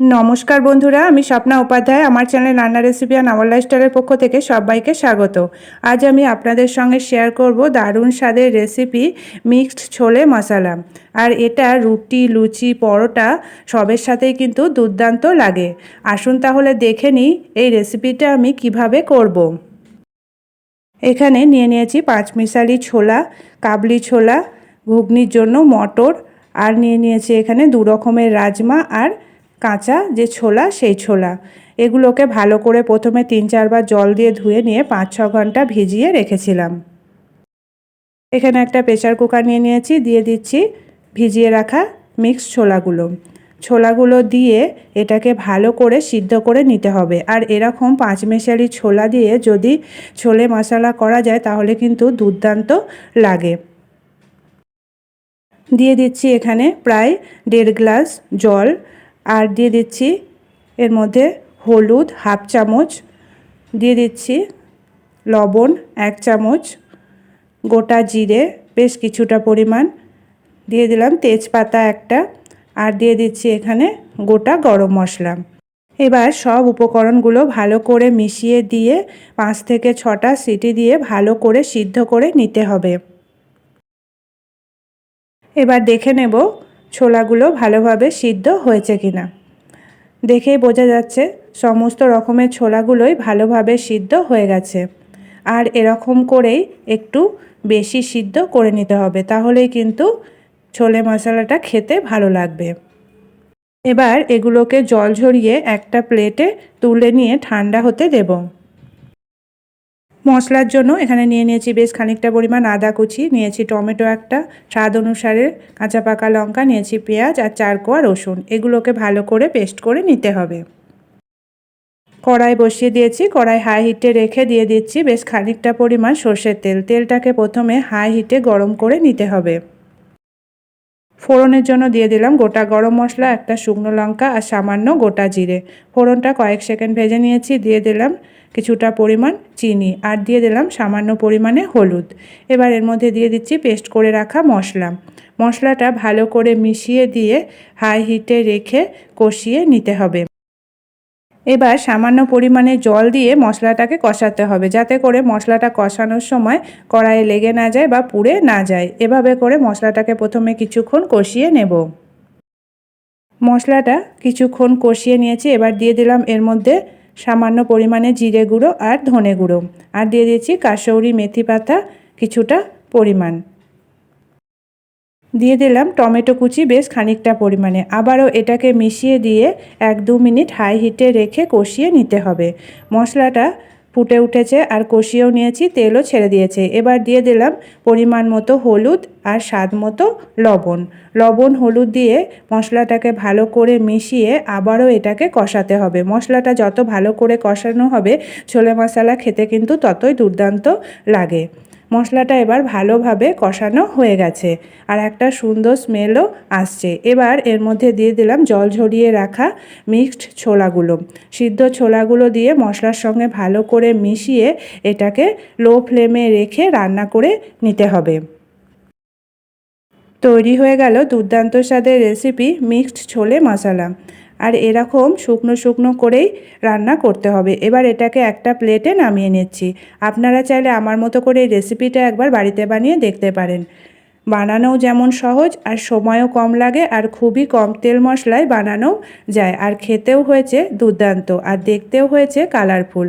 নমস্কার বন্ধুরা, আমি স্বপ্না উপাধ্যায়। আমার চ্যানেল রান্না রেসিপি আর আমার লাইফস্টাইলের পক্ষ থেকে সবাইকে স্বাগত। আজ আমি আপনাদের সঙ্গে শেয়ার করব দারুণ স্বাদের রেসিপি মিক্সড ছোলে মশলা। আর এটা রুটি, লুচি, পরোটা সবের সাথেই কিন্তু দুর্দান্ত লাগে। আসুন তাহলে দেখে নিই এই রেসিপিটা আমি কীভাবে করব। এখানে নিয়ে নিয়েছি পাঁচমিশালি ছোলা, কাবলি ছোলা, ঘুগনির জন্য মটর, আর নিয়ে নিয়েছি এখানে দু রকমের রাজমা আর কাঁচা যে ছোলা, সেই ছোলা। এগুলোকে ভালো করে প্রথমে তিন চারবার জল দিয়ে ধুয়ে নিয়ে পাঁচ ছ ঘণ্টা ভিজিয়ে রেখেছিলাম। এখানে একটা প্রেশার কুকার নিয়ে নিয়েছি, দিয়ে দিচ্ছি ভিজিয়ে রাখা মিক্স ছোলাগুলো। ছোলাগুলো দিয়ে এটাকে ভালো করে সিদ্ধ করে নিতে হবে। আর এরকম পাঁচ মেশালি ছোলা দিয়ে যদি ছোলে মশলা করা যায়, তাহলে কিন্তু দুর্দান্ত লাগে। দিয়ে দিচ্ছি এখানে প্রায় দেড় গ্লাস জল। আর দিয়ে দিচ্ছি এর মধ্যে হলুদ হাফ চামচ, দিয়ে দিচ্ছি লবণ এক চামচ, গোটা জিরে বেশ কিছুটা পরিমাণ, দিয়ে দিলাম তেজপাতা একটা আর দিয়ে দিচ্ছি এখানে গোটা গরম মশলা। এবার সব উপকরণগুলো ভালো করে মিশিয়ে দিয়ে পাঁচ থেকে ছটা সিটি দিয়ে ভালো করে সিদ্ধ করে নিতে হবে। এবার দেখে নেব ছোলাগুলো ভালোভাবে সিদ্ধ হয়েছে কিনা। দেখেই বোঝা যাচ্ছে সমস্ত রকমের ছোলাগুলোই ভালোভাবে সিদ্ধ হয়ে গেছে। আর এরকম করেই একটু বেশি সিদ্ধ করে নিতে হবে, তাহলেই কিন্তু ছোলে মশলাটা খেতে ভালো লাগবে। এবার এগুলোকে জল ঝরিয়ে একটা প্লেটে তুলে নিয়ে ঠান্ডা হতে দেবো। মশলার জন্য এখানে নিয়ে নিয়েছি বেশ খানিকটা পরিমাণ আদা কুচি, নিয়েছি টমেটো একটা, স্বাদ অনুসারে কাঁচা পাকা লঙ্কা, নিয়েছি পেঁয়াজ আর চার কোয়া রসুন। এগুলোকে ভালো করে পেস্ট করে নিতে হবে। কড়াই বসিয়ে দিয়েছি, কড়াই হাই হিটে রেখে দিয়ে দিচ্ছি বেশ খানিকটা পরিমাণ সর্ষের তেল। তেলটাকে প্রথমে হাই হিটে গরম করে নিতে হবে। ফোড়নের জন্য দিয়ে দিলাম গোটা গরম মশলা, একটা শুকনো লঙ্কা আর সামান্য গোটা জিরে। ফোড়নটা কয়েক সেকেন্ড ভেজে নিয়েছি, দিয়ে দিলাম কিছুটা পরিমাণ চিনি আর দিয়ে দিলাম সামান্য পরিমাণে হলুদ। এবার এর মধ্যে দিয়ে দিচ্ছি পেস্ট করে রাখা মশলা। মশলাটা ভালো করে মিশিয়ে দিয়ে হাই হিটে রেখে কষিয়ে নিতে হবে। এবার সামান্য পরিমাণে জল দিয়ে মশলাটাকে কষাতে হবে যাতে করে মশলাটা কষানোর সময় কড়াইয়ে লেগে না যায় বা পুড়ে না যায়। এভাবে করে মশলাটাকে প্রথমে কিছুক্ষণ কষিয়ে নেব। মশলাটা কিছুক্ষণ কষিয়ে নিয়েছি। এবার দিয়ে দিলাম এর মধ্যে সামান্য পরিমাণে জিরে গুঁড়ো আর ধনে গুঁড়ো। আর দিয়ে দিয়েছি কাশৌরি মেথি পাতা, কিছুটা পরিমাণ। দিয়ে দিলাম টমেটো কুচি বেশ খানিকটা পরিমাণে। আবারও এটাকে মিশিয়ে দিয়ে এক দু মিনিট হাই হিটে রেখে কষিয়ে নিতে হবে। মশলাটা ফুটে উঠেছে আর কষিয়েও নিয়েছি, তেলও ছেড়ে দিয়েছে। এবার দিয়ে দিলাম পরিমাণ মতো হলুদ আর স্বাদ মতো লবণ। লবণ, হলুদ দিয়ে মশলাটাকে ভালো করে মিশিয়ে আবারও এটাকে কষাতে হবে। মশলাটা যত ভালো করে কষানো হবে, ছোলে মশলা খেতে কিন্তু ততই দুর্দান্ত লাগে। মশলাটা এবার ভালোভাবে কষানো হয়ে গেছে আর একটা সুন্দর স্মেলও আসছে। এবার এর মধ্যে দিয়ে দিলাম জল ঝরিয়ে রাখা মিক্সড ছোলাগুলো। সিদ্ধ ছোলাগুলো দিয়ে মশলার সঙ্গে ভালো করে মিশিয়ে এটাকে লো ফ্লেমে রেখে রান্না করে নিতে হবে। তৈরি হয়ে গেল দুর্দান্ত স্বাদের রেসিপি মিক্সড ছোলে মশলা। আর এরকম শুকনো শুকনো করেই রান্না করতে হবে। এবার এটাকে একটা প্লেটে নামিয়ে নিচ্ছি। আপনারা চাইলে আমার মতো করে এই রেসিপিটা একবার বাড়িতে বানিয়ে দেখতে পারেন। বানানোও যেমন সহজ আর সময়ও কম লাগে আর খুবই কম তেল মশলায় বানানো যায়। আর খেতেও হয়েছে দুর্দান্ত আর দেখতেও হয়েছে কালারফুল।